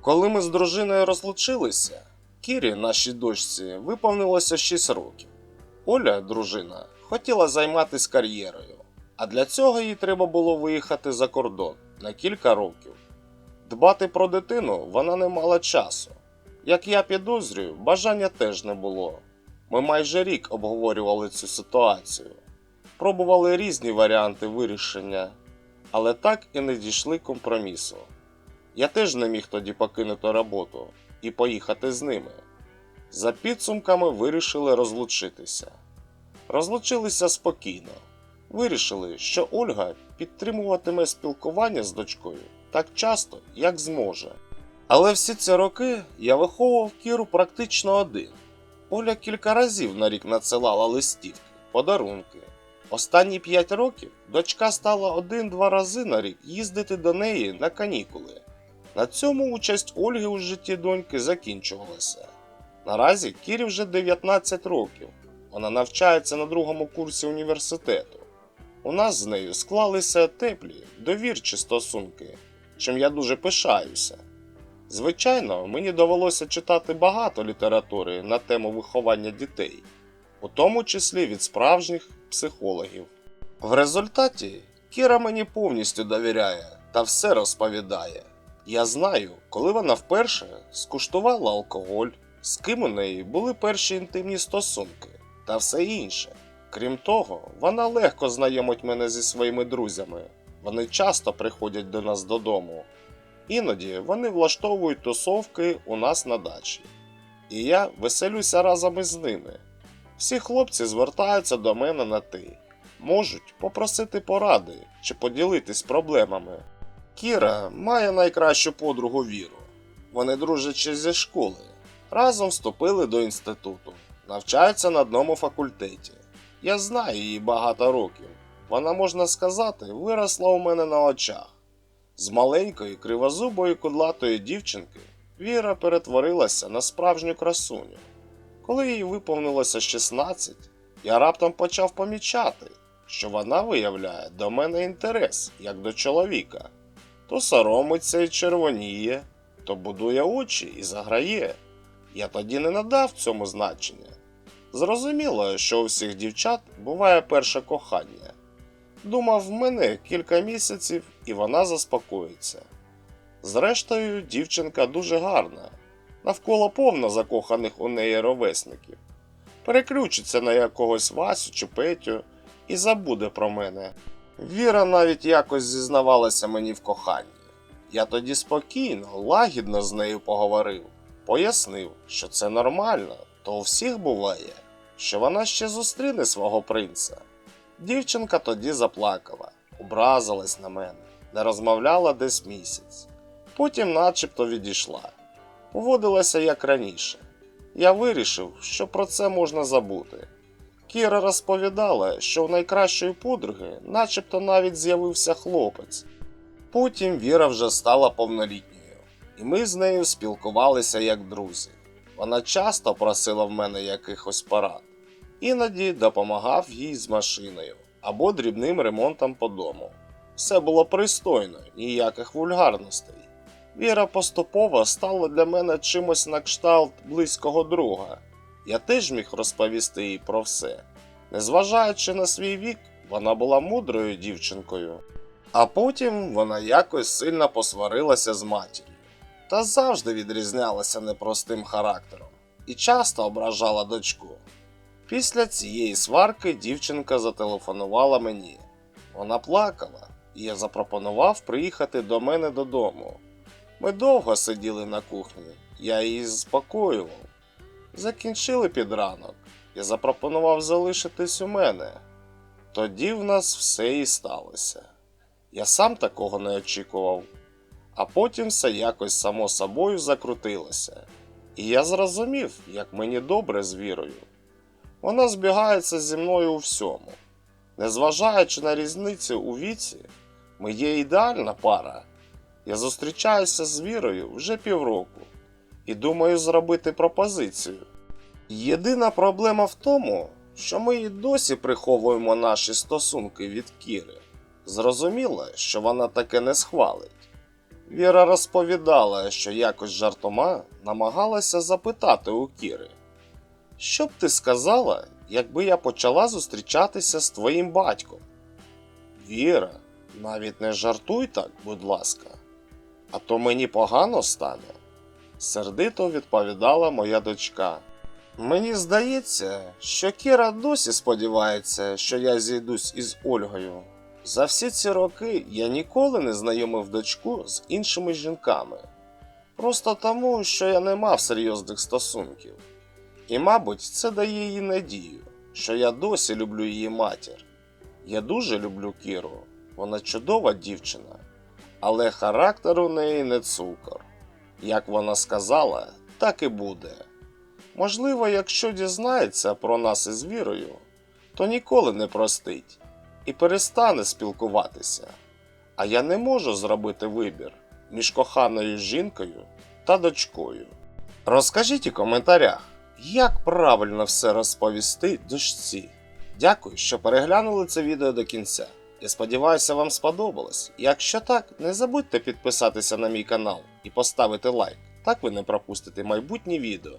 Коли ми з дружиною розлучилися, Кірі, нашій дочці, виповнилося 6 років. Оля, дружина, хотіла займатися кар'єрою, а для цього їй треба було виїхати за кордон на кілька років. Дбати про дитину вона не мала часу. Як я підозрюю, бажання теж не було. Ми майже рік обговорювали цю ситуацію, пробували різні варіанти вирішення, але так і не дійшли компромісу. Я теж не міг тоді покинути роботу і поїхати з ними. За підсумками вирішили розлучитися. Розлучилися спокійно. Вирішили, що Ольга підтримуватиме спілкування з дочкою так часто, як зможе. Але всі ці роки я виховував Кіру практично один. Оля кілька разів на рік надсилала листівки, подарунки. Останні п'ять років дочка стала один-два рази на рік їздити до неї на канікули. На цьому участь Ольги у житті доньки закінчувалася. Наразі Кірі вже 19 років. Вона навчається на другому курсі університету. У нас з нею склалися теплі, довірчі стосунки, чим я дуже пишаюся. Звичайно, мені довелося читати багато літератури на тему виховання дітей, у тому числі від справжніх психологів. В результаті Кіра мені повністю довіряє та все розповідає. Я знаю, коли вона вперше скуштувала алкоголь, з ким у неї були перші інтимні стосунки та все інше. Крім того, вона легко знайомить мене зі своїми друзями. Вони часто приходять до нас додому. Іноді вони влаштовують тусовки у нас на дачі. І я веселюся разом із ними. Всі хлопці звертаються до мене на ти, можуть попросити поради чи поділитись проблемами. Кіра має найкращу подругу Віру. Вони дружать ще зі школи. Разом вступили до інституту, навчаються на одному факультеті. Я знаю її багато років. Вона, можна сказати, виросла у мене на очах. З маленької кривозубої кудлатої дівчинки Віра перетворилася на справжню красуню. Коли їй виповнилося 16, я раптом почав помічати, що вона виявляє до мене інтерес як до чоловіка. То соромиться і червоніє, то будує очі і заграє. Я тоді не надав цьому значення. Зрозуміло, що у всіх дівчат буває перше кохання. Думав, в мене кілька місяців і вона заспокоїться. Зрештою, дівчинка дуже гарна, навколо повно закоханих у неї ровесників. Переключиться на якогось Васю чи Петю і забуде про мене. Віра навіть якось зізнавалася мені в коханні. Я тоді спокійно, лагідно з нею поговорив, пояснив, що це нормально, то у всіх буває, що вона ще зустріне свого принца. Дівчинка тоді заплакала, образилась на мене, не розмовляла десь місяць. Потім начебто відійшла. Поводилася як раніше. Я вирішив, що про це можна забути. Кіра розповідала, що у найкращої подруги начебто навіть з'явився хлопець. Потім Віра вже стала повнолітньою, і ми з нею спілкувалися як друзі. Вона часто просила в мене якихось порад, іноді допомагав їй з машиною або дрібним ремонтом по дому. Все було пристойно, ніяких вульгарностей. Віра поступово стала для мене чимось на кшталт близького друга. Я теж міг розповісти їй про все. Незважаючи на свій вік, вона була мудрою дівчинкою. А потім вона якось сильно посварилася з матір'ю та завжди відрізнялася непростим характером і часто ображала дочку. Після цієї сварки дівчинка зателефонувала мені. Вона плакала, і я запропонував приїхати до мене додому. Ми довго сиділи на кухні, я її заспокоював. Закінчили під ранок. Я запропонував залишитись у мене. Тоді в нас все і сталося. Я сам такого не очікував. А потім все якось само собою закрутилося. І я зрозумів, як мені добре з вірою. Вона збігається зі мною у всьому. Незважаючи на різницю у віці, ми є ідеальна пара. Я зустрічаюся з вірою вже півроку і думаю зробити пропозицію. Єдина проблема в тому, що ми і досі приховуємо наші стосунки від Кіри. Зрозуміло, що вона таке не схвалить. Віра розповідала, що якось жартома намагалася запитати у Кіри. Що б ти сказала, якби я почала зустрічатися з твоїм батьком? Віра, навіть не жартуй так, будь ласка, а то мені погано стане, сердито відповідала моя дочка. Мені здається, що Кіра досі сподівається, що я зійдусь із Ольгою. За всі ці роки я ніколи не знайомив дочку з іншими жінками. Просто тому, що я не мав серйозних стосунків. І, мабуть, це дає їй надію, що я досі люблю її матір. Я дуже люблю Кіру, вона чудова дівчина, але характер у неї не цукор. Як вона сказала, так і буде. Можливо, якщо дізнається про нас із вірою, то ніколи не простить і перестане спілкуватися. А я не можу зробити вибір між коханою жінкою та дочкою. Розкажіть у коментарях, як правильно все розповісти дочці. Дякую, що переглянули це відео до кінця. Я сподіваюся, вам сподобалось. Якщо так, не забудьте підписатися на мій канал і поставити лайк. Так ви не пропустите майбутні відео.